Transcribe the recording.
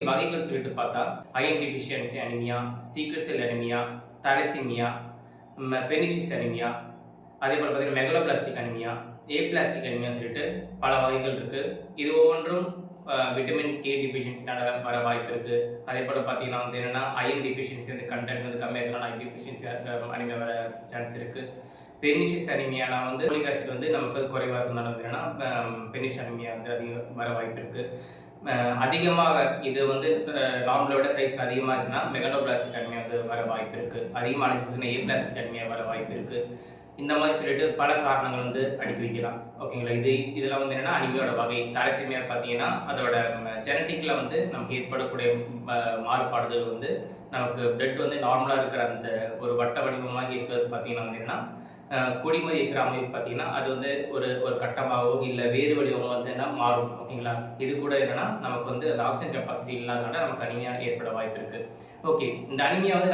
வகைகள் சொல்லிட்டு பார்த்தா அயன் டிஃபிஷியன்சி அனிமியா சீக்கிரம் cell anaemia thalassaemia pernicious anaemia அதே போல் பார்த்தீங்கன்னா megaloblastic anaemia aplastic anaemia சொல்லிட்டு பல வகைகள் இருக்குது இது ஒவ்வொன்றும் விட்டமின் கே டிஃபிஷியன்சினால வர வாய்ப்பு இருக்குது அதே போல் பார்த்தீங்கன்னா வந்து என்னென்னா அயன் டிஃபிஷியன்சி வந்து கண்டென்ட் வந்து கம்மியாக இருக்கனால அயன் டிஃபிஷியன்சி அனிமியா வர சான்ஸ் இருக்குது பெனிஷியஸ் அனிமியானா வந்து ஃபோலிக் ஆசிட் வந்து நமக்கு வந்து குறைவாக இருந்தாலும் என்னென்னா என்னன்னா பெனிஷ் அனிமியா வந்து அதிகம் வர வாய்ப்பு இருக்குது அதிகமாக இது வந்து நார்மலோட சைஸ் அதிகமாச்சுன்னா மெகலோபிளாஸ்டிக் அனிமியா வந்து வர வாய்ப்பு இருக்குது அதிகமாக அனுப்பிச்சுன்னா ஏ பிளாஸ்டிக் அனிமியா வர வாய்ப்பு இருக்குது இந்த மாதிரி சொல்லிட்டு பல காரணங்கள் வந்து அடுக்கி வைக்கலாம் ஓகேங்களா? இது இதெல்லாம் வந்து என்னென்னா அனிமியோட வகை. தலசிமியா பார்த்தீங்கன்னா அதோட ஜெனட்டிக்கில் வந்து நமக்கு ஏற்படக்கூடிய மாறுபாடுகள் வந்து நமக்கு பிளட் வந்து நார்மலாக இருக்கிற அந்த ஒரு வட்ட வடிவமாக இருக்கிறது பார்த்தீங்கன்னா வந்து என்னென்னா கொடிமதி இருக்கிற அமைப்பு பார்த்தீங்கன்னா அது வந்து ஒரு ஒரு கட்டமாகவோ இல்லை வேறு வடிவமோ வந்து என்ன மாறும் ஓகேங்களா? இது கூட என்னன்னா நமக்கு வந்து அந்த ஆக்சிஜன் கெப்பாசிட்டி இல்லாதனால நமக்கு அனிமையாக ஏற்பட வாய்ப்பு இருக்கு. ஓகே இந்த அனிமியா வந்து